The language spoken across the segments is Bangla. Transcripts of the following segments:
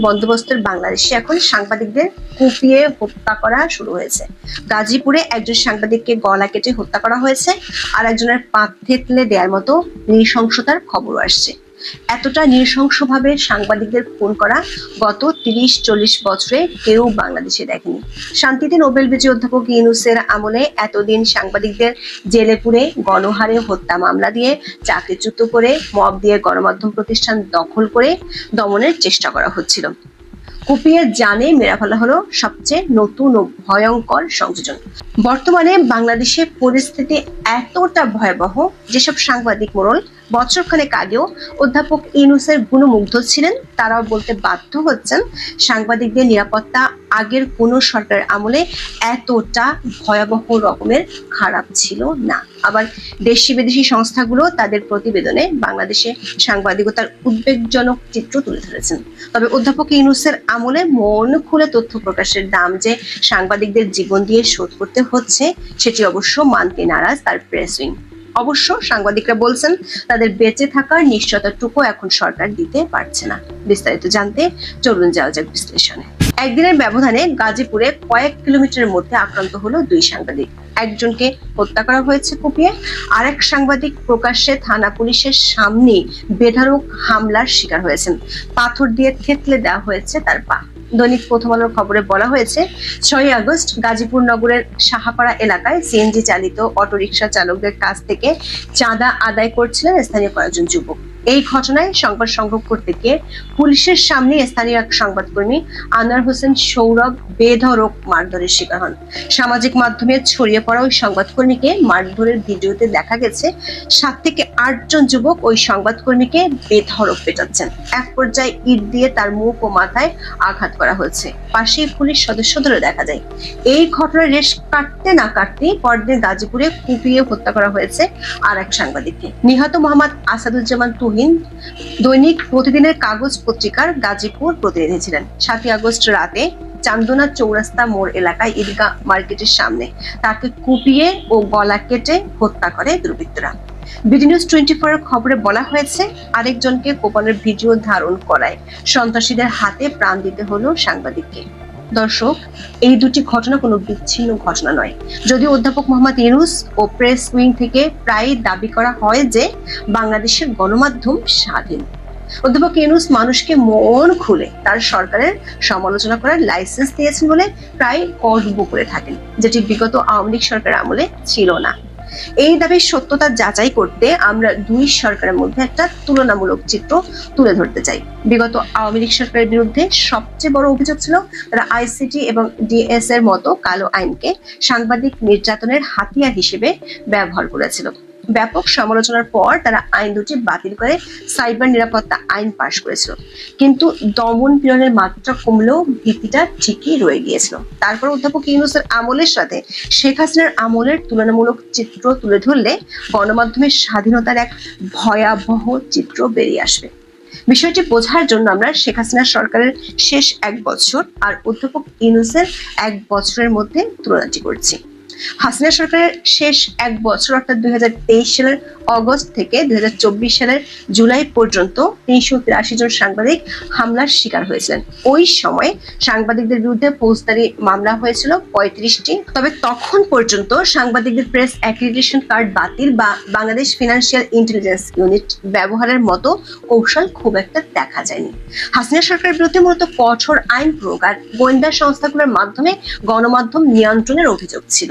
বন্দোবস্তের বাংলাদেশে এখন সাংবাদিকদের কুপিয়ে হত্যা করা শুরু হয়েছে। গাজীপুরে একজন সাংবাদিককে গলা কেটে হত্যা করা হয়েছে আর একজনের পা থেতলে দেওয়ার মতো নৃশংসতার খবর আসছে। এতটা নৃশংসভাবে সাংবাদিকদের খুন করা গত তিরিশ, চল্লিশ বছরে কেউ বাংলাদেশে দেখেনি। শান্তিতে নোবেল বিজয়ী অধ্যাপক ইউনুসের আমলে এতদিন সাংবাদিকদের জেলে পুরে গণহারে হত্যা মামলা দিয়ে চাকরিচ্যুত করে, মব দিয়ে গণমাধ্যম প্রতিষ্ঠান দখল করে দমনের চেষ্টা করা হচ্ছিল। কুপিয়ে জানে মেরা ফেলা হলো সবচেয়ে নতুন ও ভয়ঙ্কর সংযোজন। বর্তমানে বাংলাদেশের পরিস্থিতি এতটা ভয়াবহ, যেসব সাংবাদিক মোড়ল বছরখানেক আগেও অধ্যাপক ইনুসের গুণমুগ্ধ ছিলেন। তারাও বলতে বাধ্য হচ্ছেন সাংবাদিকদের নিরাপত্তা আগের কোনো সরকারের আমলে এতটা ভয়াবহ রকমের খারাপ ছিল না। আবার দেশি বিদেশি সংস্থাগুলো তাদের প্রতিবেদনে বাংলাদেশে সাংবাদিকতার উদ্বেগজনক চিত্র তুলে ধরেছেন। তবে অধ্যাপক ইউনুসের আমলে মন খুলে তথ্য প্রকাশের দাম যে সাংবাদিকদের জীবন দিয়ে শোধ করতে হচ্ছে, সেটি অবশ্য মানতে নারাজ তার প্রেস উইং অবশ্য সাংবাদিকরা বলছেন, তাদের বেঁচে থাকার নিশ্চয়তাটুকু এখন সরকার দিতে পারছে না। বিস্তারিত জানতে চলুন যাওয়া যাক বিশ্লেষণে। একদিনের ব্যবধানে গাজীপুরে কয়েক কিলোমিটারের মধ্যে আক্রান্ত হলো দুই সাংবাদিক। একজনকে হত্যা করা হয়েছে কুপিয়ে, আরেক সাংবাদিক প্রকাশ্যে থানা পুলিশের সামনে বেধারক হামলার শিকার হয়েছেন। পাথর দিয়ে থেতলে দেওয়া হয়েছে তার পা। দৈনিক প্রথম আলোর খবরে বলা হয়েছে ছয় আগস্ট গাজীপুর নগরের সাহাপাড়া এলাকায় সিএনজি চালিত অটোরিকশা চালকদের কাছ থেকে চাঁদা আদায় করছিলেন স্থানীয় কয়েকজন যুবক। এই ঘটনায় সংবাদ সংগ্রহ করতে গিয়ে পুলিশের সামনে স্থানীয় এক সংবাদকর্মী আনোয়ার হোসেন সৌরভ বেধরক মারধরের শিকার হন। সামাজিক মাধ্যমে ছড়িয়ে পড়া ওই সংবাদকর্মীকে মারধরের ভিডিওতে দেখা গেছে, সাত থেকে আটজন যুবক ওই সংবাদকর্মীকে বেধরক পেটাচ্ছেন। এক পর্যায়ে ইট দিয়ে তার মুখ ও মাথায় আঘাত করা হয়েছে। পাশেই পুলিশ সদস্যদেরও দেখা যায়। এই ঘটনার রেশ কাটতে না কাটতে পরদিন গাজীপুরে কুপিয়ে হত্যা করা হয়েছে আর এক সাংবাদিককে। নিহত মোহাম্মদ আসাদুজ্জামান তুহিন দৈনিক প্রতিদিনের কাগজ পত্রিকার গাজীপুর প্রতিনিধি ছিলেন। সাতই আগস্ট রাতে চান্দনা চৌরাস্তা মোড় এলাকায় ঈদগাহ মার্কেটের সামনে তাকে কুপিয়ে ও গলা কেটে হত্যা করে দুর্বৃত্তরা। বিডি নিউজ টোয়েন্টি ফোর খবরে বলা হয়েছে, আরেকজনকে কোপানের ভিডিও ধারণ করায় সন্ত্রাসীদের হাতে প্রাণ দিতে হলো সাংবাদিককে। দর্শক, এই দুটি ঘটনা কোনো বিচ্ছিন্ন ঘটনা নয়। যদিও অধ্যাপক মোহাম্মদ ইউনুস ও প্রেস উইং থেকে প্রায় দাবি করা হয় যে বাংলাদেশের গণমাধ্যম স্বাধীন। অধ্যাপক ইউনুস মানুষকে মন খুলে তার সরকারের সমালোচনা করার লাইসেন্স দিয়েছেন বলে প্রায় গর্ব করে থাকেন, যেটি বিগত আওয়ামী লীগ সরকার আমলে ছিল না। এই দাবির সত্যতা যাচাই করতে আমরা দুই সরকারের মধ্যে একটা তুলনামূলক চিত্র তুলে ধরতে চাই। বিগত আওয়ামী লীগ সরকারের বিরুদ্ধে সবচেয়ে বড় অভিযোগ ছিল, তারা আইসিটি এবং ডিএস এর মতো কালো আইনকে সাংবাদিক নির্যাতনের হাতিয়ার হিসেবে ব্যবহার করেছিল। ব্যাপক সমালোচনার পর তারা আইন দুটি বাতিল করে সাইবার নিরাপত্তা আইন পাশ করেছিল। কিন্তু দমন পীড়নের মাত্রা কমলেও ভীতিটা ঠিকই রয়ে গিয়েছিল। তারপর অধ্যাপক ইউনুসের আমলের সাথে শেখ হাসিনার আমলের তুলনামূলক চিত্র তুলে ধরলে গণমাধ্যমের স্বাধীনতার এক ভয়াবহ চিত্র বেরিয়ে আসবে। বিষয়টি বোঝার জন্য আমরা শেখ হাসিনা সরকারের শেষ এক বছর আর অধ্যাপক ইউনুসের এক বছরের মধ্যে তুলনাটি করছি। হাসিনা সরকারের শেষ এক বছর, অর্থাৎ দুই সালের অগস্ট থেকে দুই হাজার চব্বিশ সালের জুলাই পর্যন্ত তিনশো তিরাশি জন সাংবাদিক হামলার শিকার হয়েছিলেন। ওই সময় সাংবাদিকদের বিরুদ্ধে ফৌজদারি মামলা হয়েছিল পঁয়ত্রিশটি। তবে তখন পর্যন্ত সাংবাদিকদের প্রেস অ্যাক্রিডিটেশন কার্ড বাতিল বা বাংলাদেশ ফিনান্সিয়াল ইন্টেলিজেন্স ইউনিট ব্যবহারের মতো কৌশল খুব একটা দেখা যায়নি। হাসিনা সরকারের বিরুদ্ধে মূলত কঠোর আইন প্রয়োগ আর গোয়েন্দা সংস্থাগুলোর মাধ্যমে গণমাধ্যম নিয়ন্ত্রণের অভিযোগ ছিল।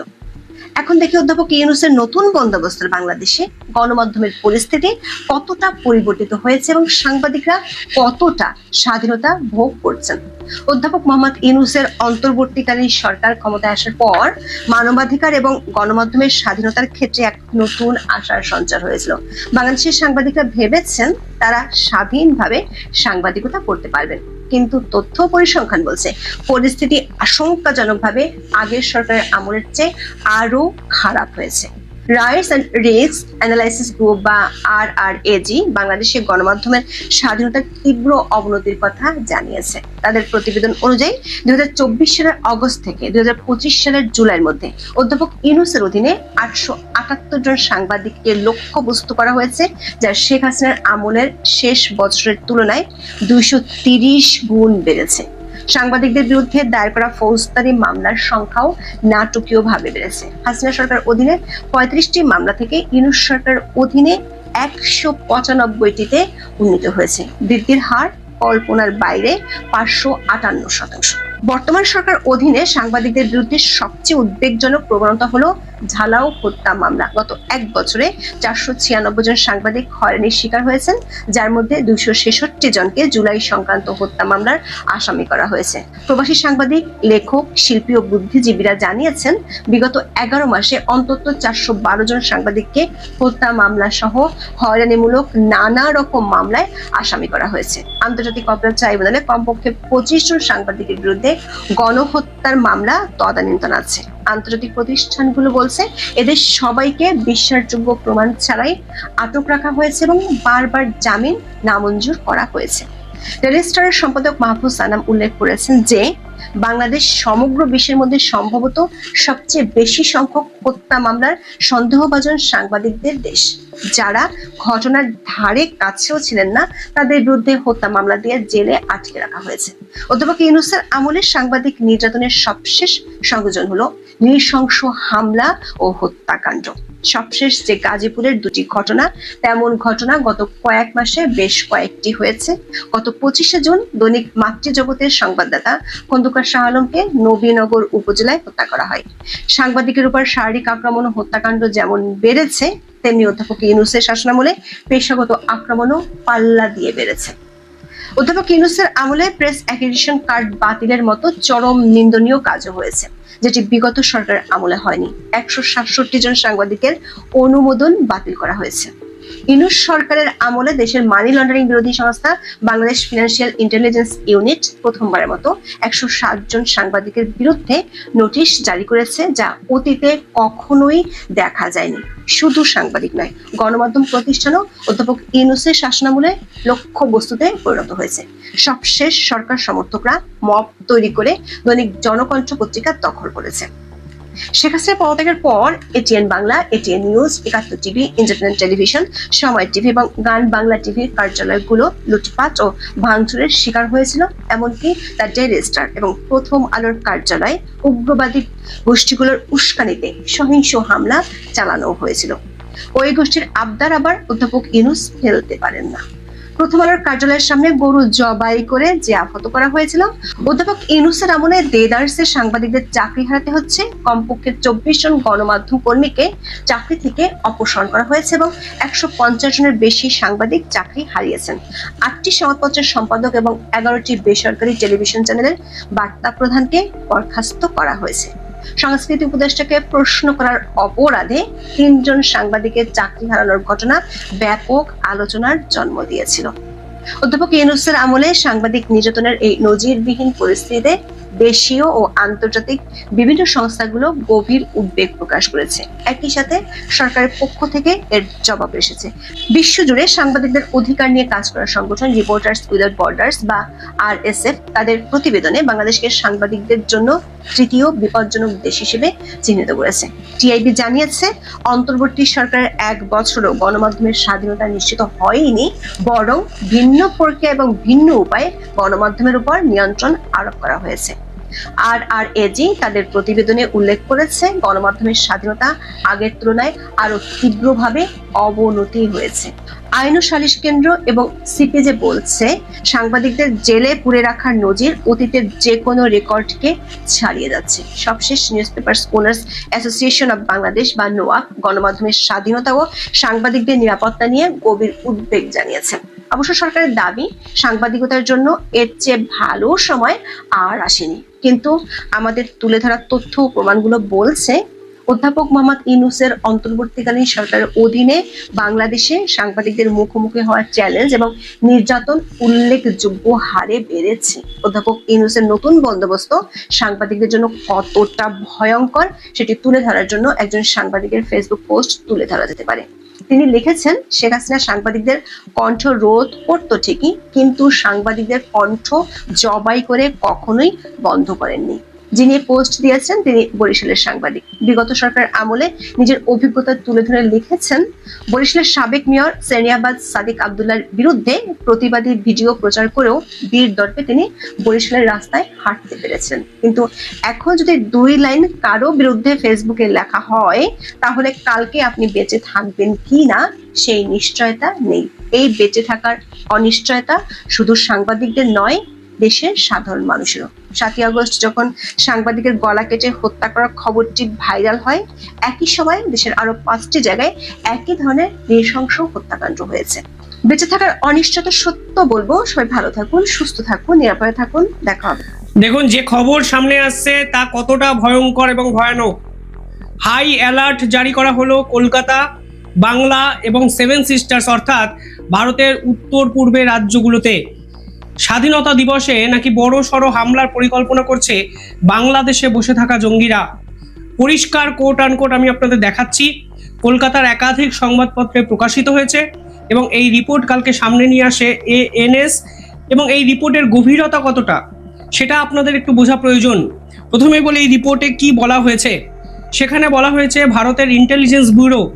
এখন দেখি অধ্যাপক ইউনুসের নতুন বন্দোবস্তের বাংলাদেশে গণমাধ্যমের পরিস্থিতি কতটা পরিবর্তিত হয়েছে এবং সাংবাদিকরা কতটা স্বাধীনতা ভোগ করছেন? অধ্যাপক মোহাম্মদ ইউনুসের অন্তর্বর্তীকালীন সরকার ক্ষমতায় আসার পর মানবাধিকার এবং গণমাধ্যমের স্বাধীনতার ক্ষেত্রে এক নতুন আশার সঞ্চার হয়েছিল। বাংলাদেশের সাংবাদিকরা ভেবেছেন তারা স্বাধীনভাবে সাংবাদিকতা করতে পারবেন। কিন্তু তথ্য পরিসংখ্যান বলছে পরিস্থিতি আশঙ্কাজনকভাবে আগের সরকারের আমলের চেয়ে আরও খারাপ হয়েছে। Rights and risk analysis group বা আর আর এজি বাংলাদেশের গণমাধ্যমের স্বাধীনতার তীব্র অবনতির কথা জানিয়েছে। তাদের প্রতিবেদন অনুযায়ী দু হাজার চব্বিশ সালের অগস্ট থেকে দু হাজার পঁচিশ সালের জুলাইয়ের মধ্যে অধ্যাপক ইউনুসের অধীনে আটশো আটাত্তর জন সাংবাদিককে লক্ষ্যবস্তু করা হয়েছে, যা শেখ হাসিনার আমলের শেষ বছরের তুলনায় দুইশো তিরিশ গুণ বেড়েছে। সাংবাদিকদের বিরুদ্ধে দায়ের করা ফৌজদারি মামলার সংখ্যাও নাটকীয়ভাবে বেড়েছে। হাসিনা সরকার অধীনে পঁয়ত্রিশটি মামলা থেকে ইউনুস সরকার অধীনে একশো পঁচানব্বইটিতে উন্নীত হয়েছে। বৃদ্ধির হার কল্পনার বাইরে পাঁচশো আটান্ন শতাংশ। বর্তমান সরকার অধীনে সাংবাদিকদের বিরুদ্ধে সবচেয়ে উদ্বেগজনক প্রবণতা হলো ঝালাও হত্যা মামলা। গত এক বছরে চারশো ছিয়ানব্বই জন সাংবাদিক হয়রানির শিকার হয়েছেন, যার মধ্যে দুইশো ছেষট্টি জনকে জুলাই সংক্রান্ত হত্যা মামলার আসামি করা হয়েছে। প্রবাসী সাংবাদিক, লেখক, শিল্পী ও বুদ্ধিজীবীরা জানিয়েছেন, বিগত এগারো মাসে অন্তত চারশো বারো জন সাংবাদিককে হত্যা মামলা সহ হয়রানিমূলক নানা রকম মামলায় আসামি করা হয়েছে। আন্তর্জাতিক অপরাধ ট্রাইব্যুনালে কমপক্ষে পঁচিশ জন সাংবাদিকের বিরুদ্ধে গণহত্যার মামলা তদানীন্তন আছে আন্তর্জাতিক প্রতিষ্ঠানগুলো বলছে, এদের সবাইকে বিশ্বাসযোগ্য প্রমাণ ছাড়াই আটক রাখা হয়েছে এবং বারবার জামিন নামঞ্জুর করা হয়েছে। রেজিস্ট্রারের সম্পাদক মাহফুজ সানাম উল্লেখ করেছেন যে, বাংলাদেশ সমগ্র বিশ্বের মধ্যে সম্ভবত সবচেয়ে বেশি সংখ্যক হত্যা মামলার সন্দেহভাজন সাংবাদিকদের দেশ। যারা ঘটনার ধারে কাছেও ছিলেন না, তাদের বিরুদ্ধে হত্যা মামলা দিয়ে জেলে আটকে রাখা হয়েছে। অধ্যাপক ইউনুসের আমলের সাংবাদিক নির্যাতনের সবশেষ সংযোজন হলো নৃশংস হামলা ও হত্যাকাণ্ড। সবশেষ যে গাজীপুরের দুটি ঘটনা, তেমন ঘটনা গত কয়েক মাসে বেশ কয়েকটি হয়েছে। গত পঁচিশে জুন দৈনিক মাতৃজগতের সংবাদদাতা খন্দকার শাহ আলমকে নবীনগর উপজেলায় হত্যা করা হয়। সাংবাদিকের উপর শারীরিক আক্রমণ ও হত্যাকাণ্ড যেমন বেড়েছে, তেমনি অধ্যাপক ইউনুসের শাসনামলে পেশাগত আক্রমণও পাল্লা দিয়ে বেড়েছে। অধ্যাপক ইউনুসের আমলে প্রেস অ্যাক্রিডিশন কার্ড বাতিলের মতো চরম নিন্দনীয় কাজও হয়েছে। যেটি বিগত সরকারের আমলে হয়নি। একশো সাতষট্টি জন সাংবাদিকের অনুমোদন বাতিল করা হয়েছে। ইউনুস সরকারের আমলে দেশের মানি লন্ডারিং বিরোধী সংস্থা বাংলাদেশ ফিনান্সিয়াল ইন্টেলিজেন্স ইউনিট প্রথমবারের মতো একশো সাত জন সাংবাদিকের বিরুদ্ধে নোটিশ জারি করেছে, যা অতীতে কখনোই দেখা যায়নি। শুধু সাংবাদিক নয়, গণমাধ্যম প্রতিষ্ঠানও অধ্যাপক ইউনুসের শাসনামূলে লক্ষ্য বস্তুতে পরিণত হয়েছে। সবশেষ সরকার সমর্থকরা মব তৈরি করে দৈনিক জনকণ্ঠ পত্রিকা দখল করেছে। শেখ হাসিনা পদত্যাগের পর ATN Bangla, ATN news, Ekattor TV, internet television, Somoy TV এবং গান বাংলা টিভির কার্যালয়গুলো লুটপাট ও ভাঙচুরের শিকার হয়েছিল। এমনকি দ্য ডেইলি স্টার এবং প্রথম আলোর কার্যালয়ে উগ্রবাদী গোষ্ঠীগুলোর উস্কানিতে সহিংস হামলা চালানো হয়েছিল। ওই গোষ্ঠীর আবদার আবার অধ্যাপক ইনুস ফেলতে পারেন না। প্রথম আলোর কার্যালয়ের সামনে গরু জবাই করে যে আহত করা হয়েছিল, অধ্যাপক ইনুসের আমলে দেদার্সের সাংবাদিকদের চাকরি হারাতে হচ্ছে। কমপক্ষে চব্বিশ জন গণমাধ্যম কর্মীকে চাকরি থেকে অপসারণ করা হয়েছে এবং একশো পঞ্চাশ জনের বেশি সাংবাদিক চাকরি হারিয়েছেন। আটটি সংবাদপত্রের সম্পাদক এবং এগারোটি বেসরকারি টেলিভিশন চ্যানেলের বার্তা প্রধানকে বরখাস্ত করা হয়েছে। সংস্কৃতি উপদেষ্টাকে প্রশ্ন করার অপরাধে তিনজন সাংবাদিকের চাকরি হারানোর ঘটনা ব্যাপক আলোচনার জন্ম দিয়েছিল। অধ্যাপক ইউনুসের আমলে সাংবাদিক নির্যাতনের এই নজিরবিহীন পরিস্থিতিতে দেশীয় ও আন্তর্জাতিক বিভিন্ন সংস্থাগুলো গভীর উদ্বেগ প্রকাশ করেছে। একই সাথে সরকারের পক্ষ থেকে এর জবাব এসেছে। বিশ্বজুড়ে সাংবাদিকদের অধিকার নিয়ে কাজ করা সংগঠন রিপোর্টার্স উইদাউট বর্ডার্স বা আরএসএফ তাদের প্রতিবেদনে বাংলাদেশকে সাংবাদিকদের জন্য তৃতীয় বিপজ্জনক দেশ হিসেবে চিহ্নিত করেছে। টিআইবি জানিয়েছে, অন্তর্বর্তী সরকারের এক বছরও গণমাধ্যমের স্বাধীনতা নিশ্চিত হয়নি, বরং ভিন্ন প্রক্রিয়া এবং ভিন্ন উপায়ে গণমাধ্যমের উপর নিয়ন্ত্রণ আরোপ করা হয়েছে। আর আর এজি তাদের প্রতিবেদনে উল্লেখ করেছে, গণমাধ্যমের স্বাধীনতা আগের তুলনায় আরও তীব্রভাবে অবনতি হয়েছে। আইন ও সালিশ কেন্দ্র এবং সিপিজে বলছে, সাংবাদিকদের জেলে পুরে রাখার নজির অতীতের যে কোনো রেকর্ডকে ছাড়িয়ে যাচ্ছে। সবশেষ newspaper owners association of Bangladesh বা নোয়াক গণমাধ্যমের স্বাধীনতা ও সাংবাদিকদের নিরাপত্তা নিয়ে গভীর উদ্বেগ জানিয়েছে। অবশ্য সরকারের দাবি সাংবাদিকতার জন্য এর চেয়ে ভালো সময় আর আসেনি। কিন্তু আমাদের তুলে ধরা তথ্য প্রমাণগুলো বলছে, অধ্যাপক মোহাম্মদ ইনুসের অন্তর্বর্তীকালীন সরকারের অধীনে বাংলাদেশে সাংবাদিকদের মুখোমুখি হওয়ার চ্যালেঞ্জ এবং নির্যাতন উল্লেখযোগ্য হারে বেড়েছে। অধ্যাপক ইনুসের নতুন বন্দোবস্ত সাংবাদিকদের জন্য কতটা ভয়ঙ্কর, সেটি তুলে ধরার জন্য একজন সাংবাদিকের ফেসবুক পোস্ট তুলে ধরা যেতে পারে। তিনি লিখেছেন, শেখ হাসিনা সাংবাদিকদের কণ্ঠ রোধ করতো ঠিকই, কিন্তু সাংবাদিকদের কণ্ঠ জবাই করে কখনোই বন্ধ করেননি। যিনি পোস্ট দিয়েছেন, তিনি বরিশালের সাংবাদিক। বিগত সরকার আমলে নিজের অভিজ্ঞতা তুলে ধরে লিখেছেন, বরিশালের সাবেক মেয়র সেনিয়াবাদ সাদিক আবদুল্লার বিরুদ্ধে প্রতিবাদী ভিডিও প্রচার করেও বীর দর্পে তিনি বরিশালের রাস্তায় হাঁটতে পেরেছেন। কিন্তু এখন যদি দুই লাইন কারও বিরুদ্ধে ফেসবুকে লেখা হয়, তাহলে কালকে আপনি বেঁচে থাকবেন কি না, সেই নিশ্চয়তা নেই। এই বেঁচে থাকার অনিশ্চয়তা শুধু সাংবাদিকদের নয় দেশের সাধারণ মানুষেরও। সাতই আগস্ট যখন সাংবাদিকের গলা কেটে হত্যা করার খবরটি ভাইরাল হয়, একই সময় দেশের আরও পাঁচটি জায়গায় একই ধরনের নৃশংস হত্যাকাণ্ড হয়েছে। বেঁচে থাকার অনিশ্চয়তা সত্য বলব। সবাই ভালো থাকুন, সুস্থ থাকুন, নিরাপদে থাকুন। দেখা হবে। দেখুন, যে খবর সামনে আসছে তা কতটা ভয়ঙ্কর এবং ভয়ানক। হাই অ্যালার্ট জারি করা হলো কলকাতা, বাংলা এবং সেভেন সিস্টার্স, অর্থাৎ ভারতের উত্তর পূর্বে রাজ্যগুলোতে। স্বাধীনতা দিবসে নাকি বড় সড়ো হামলার পরিকল্পনা করছে বাংলাদেশে বসে থাকা জঙ্গিরা? পরিষ্কার কোট আনকোট আমি আপনাদের দেখাচ্ছি। কলকাতার একাধিক সংবাদপত্রে প্রকাশিত হয়েছে এবং এই রিপোর্ট কালকে সামনে নিয়ে আসে এ এনএস এবং এই রিপোর্টের গভীরতা কতটা? সেটা আপনাদের একটু বোঝা প্রয়োজন। প্রথমে বলে এই রিপোর্টে কি বলা হয়েছে? সেখানে বলা হয়েছে ভারতের ইন্টেলিজেন্স ব্যুরো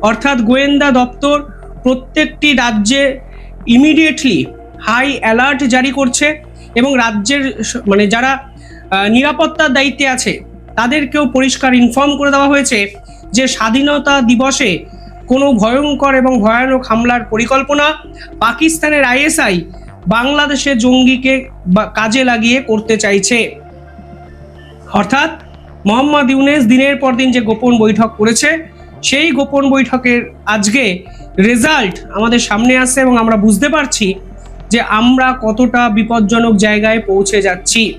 অর্থাৎ গোয়েন্দা দপ্তর প্রত্যেকটি রাজ্যে ইমিডিয়েটলি হাই অ্যালার্ট জারি করছে এবং রাজ্যের মানে যারা নিরাপত্তার দায়িত্বে আছে, তাদেরকেও পরিষ্কার ইনফর্ম করে দেওয়া হয়েছে যে স্বাধীনতা দিবসে কোনো ভয়ঙ্কর এবং ভয়ানক হামলার পরিকল্পনা পাকিস্তানের আইএসআই বাংলাদেশে জঙ্গিকে কাজে লাগিয়ে করতে চাইছে। অর্থাৎ মোহাম্মদ ইউনেস দিনের পর দিন যে গোপন বৈঠক করেছে, সেই গোপন বৈঠকের আজকে রেজাল্ট আমাদের সামনে আসছে এবং আমরা বুঝতে পারছি যে আমরা কতটা বিপজ্জনক জায়গায় পৌঁছে যাচ্ছি।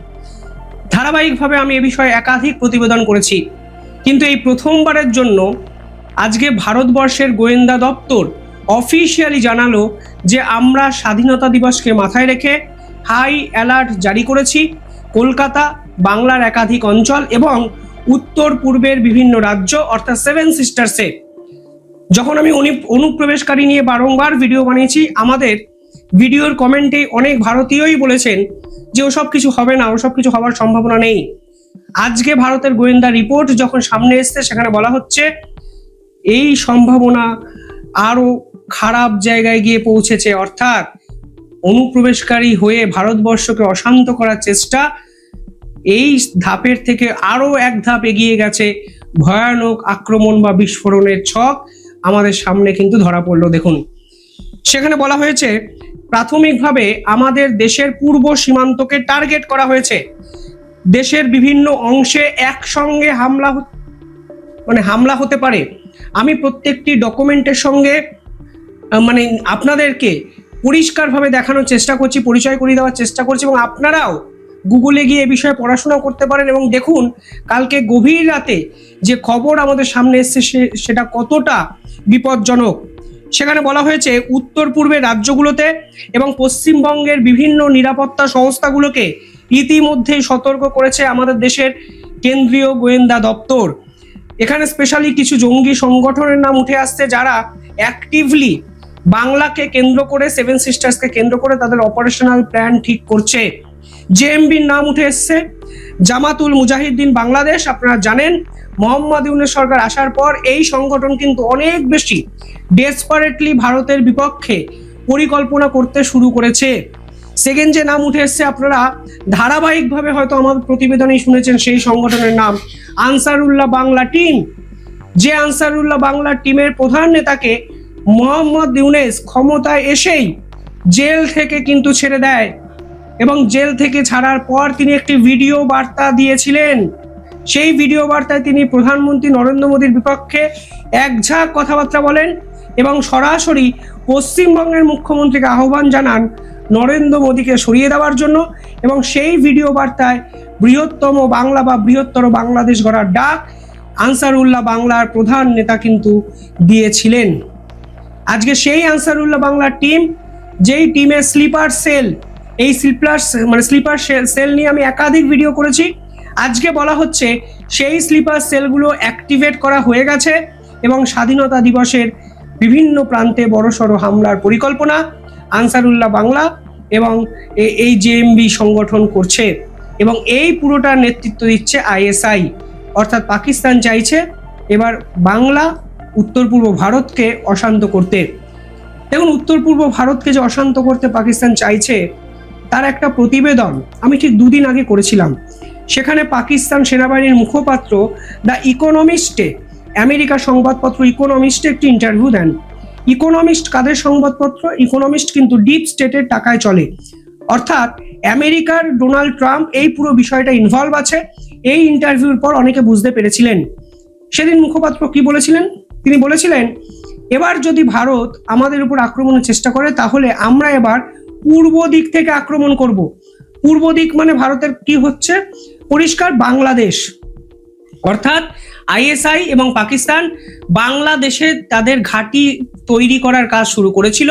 ধারাবাহিকভাবে আমি এ বিষয়ে একাধিক প্রতিবেদন করেছি। কিন্তু এই প্রথমবারের জন্য আজকে ভারতবর্ষের গোয়েন্দা দপ্তর অফিসিয়ালি জানালো যে আমরা স্বাধীনতা দিবসকে মাথায় রেখে হাই অ্যালার্ট জারি করেছি কলকাতা, বাংলার একাধিক অঞ্চল এবং উত্তর পূর্বের বিভিন্ন রাজ্য, অর্থাৎ সেভেন সিস্টার্সে যখন আমি অনু- অনুপ্রবেশকারী নিয়ে বারংবার ভিডিও বানিয়েছি, আমাদের ভিডিওর কমেন্টে অনেক ভারতীয়ই বলেছেন যে ওসব কিছু হবে না, ওসব কিছু হওয়ার সম্ভাবনা নেই। আজকে ভারতের গোয়েন্দা রিপোর্ট যখন সামনে এসছে, সেখানে বলা হচ্ছে, এই সম্ভাবনা আরও খারাপ জায়গায় গিয়ে পৌঁছেছে। অর্থাৎ অনুপ্রবেশকারী হয়ে ভারতবর্ষকে অশান্ত করার চেষ্টা, এই ধাপের থেকে আরও এক ধাপ এগিয়ে গেছে। ভয়ানক আক্রমণ বা বিস্ফোরণের ছক আমাদের সামনে কিন্তু ধরা পড়ল। দেখুন, সেখানে বলা হয়েছে প্রাথমিকভাবে আমাদের দেশের পূর্ব সীমান্তকে টার্গেট করা হয়েছে। দেশের বিভিন্ন অংশে একসঙ্গে হামলা মানে হামলা হতে পারে। আমি প্রত্যেকটি ডকুমেন্টের সঙ্গে মানে আপনাদেরকে পরিষ্কারভাবে দেখানোর চেষ্টা করছি, পরিচয় করিয়ে দেওয়ার চেষ্টা করছি এবং আপনারাও গুগলে গিয়ে এ বিষয়ে পড়াশোনা করতে পারেন এবং দেখুন কালকে গভীর রাতে যে খবর আমাদের সামনে এসছে সেটা কতটা বিপজ্জনক। সেখানে বলা হয়েছে, উত্তর পূর্বের রাজ্যগুলোতে এবং পশ্চিমবঙ্গের বিভিন্ন নিরাপত্তা সংস্থাগুলোকে ইতিমধ্যেই সতর্ক করেছে আমাদের দেশের কেন্দ্রীয় গোয়েন্দা দপ্তর। এখানে স্পেশালি কিছু জঙ্গি সংগঠনের নাম উঠে আসছে যারা অ্যাক্টিভলি বাংলাকে কেন্দ্র করে সেভেন সিস্টার্সকে কেন্দ্র করে তাদের অপারেশনাল প্ল্যান ঠিক করছে। জেএমবির নাম উঠে এসছে, জামাতুল মুজাহিদ্দিন বাংলাদেশ, আপনারা জানেন। মোহাম্মদ ইউনুস সরকার আসার পর এই সংগঠন কিন্তু অনেক বেশি ডেসপারেটলি ভারতের বিপক্ষে পরিকল্পনা করতে শুরু করেছে। সেকেন্ড যে নাম উঠে এসছে, আপনারা ধারাবাহিকভাবে হয়তো আমাদের প্রতিবেদনেই শুনেছেন সেই সংগঠনের নাম, আনসারুল্লাহ বাংলা টিম। যে আনসারুল্লাহ বাংলা টিমের প্রধান নেতাকে মোহাম্মদ ইউনেস ক্ষমতায় এসেই জেল থেকে কিন্তু ছেড়ে দেয় এবং জেল থেকে ছাড়ার পর তিনি একটি ভিডিও বার্তা দিয়েছিলেন। সেই ভিডিও বার্তায় তিনি প্রধানমন্ত্রী নরেন্দ্র মোদীর বিপক্ষে একঝাঁক কথাবার্তা বলেন এবং সরাসরি পশ্চিমবঙ্গের মুখ্যমন্ত্রীকে আহ্বান জানান নরেন্দ্র মোদীকে সরিয়ে দেওয়ার জন্য এবং সেই ভিডিও বার্তায় বৃহত্তম বাংলা বা বৃহত্তর বাংলাদেশ গড়ার ডাক আনসারুল্লাহ বাংলার প্রধান নেতা কিন্তু দিয়েছিলেন। আজকে সেই আনসারুল্লাহ বাংলার টিম, যেই টিমের স্লিপার সেল, এই স্লিপার মানে স্লিপার সেল নিয়ে আমি একাধিক ভিডিও করেছি। আজকে বলা হচ্ছে সেই স্লিপার সেলগুলো অ্যাক্টিভেট করা হয়ে গেছে এবং স্বাধীনতা দিবসের বিভিন্ন প্রান্তে বড়সড় হামলার পরিকল্পনা, আনসারুল্লাহ বাংলা এবং এই জেএমবি সংগঠন করছে এবং এই পুরোটার নেতৃত্ব দিচ্ছে আইএসআই অর্থাৎ পাকিস্তান চাইছে এবার বাংলা উত্তর পূর্ব ভারতকে অশান্ত করতে। দেখুন, উত্তর পূর্ব ভারতকে যে অশান্ত করতে পাকিস্তান চাইছে, তার একটা প্রতিবেদন আমি ঠিক দুদিন আগে করেছিলাম। সেখানে পাকিস্তান সেনাবাহিনীর মুখপাত্র দ্য ইকোনমিস্টে, আমেরিকা সংবাদপত্র ইকোনমিস্টে একটি ইন্টারভিউ দেন। ইকোনমিস্ট কাদের সংবাদপত্র? ইকোনমিস্ট কিন্তু ডিপ স্টেটের টাকায় চলে। অর্থাৎ আমেরিকার ডোনাল্ড ট্রাম্প এই পুরো বিষয়টা ইনভলভ আছে। এই ইন্টারভিউর পর অনেকে বুঝতে পেরেছিলেন। সেদিন মুখপাত্র কি বলেছিলেন? তিনি বলেছিলেন, এবার যদি ভারত আমাদের উপর আক্রমণের চেষ্টা করে, তাহলে আমরা এবার পূর্ব দিক থেকে আক্রমণ করব। পূর্ব দিক মানে ভারতের কি হচ্ছে? পরিষ্কার বাংলাদেশ। অর্থাৎ আইএসআই এবং পাকিস্তান বাংলাদেশে তাদের ঘাঁটি তৈরি করার কাজ শুরু করেছিল।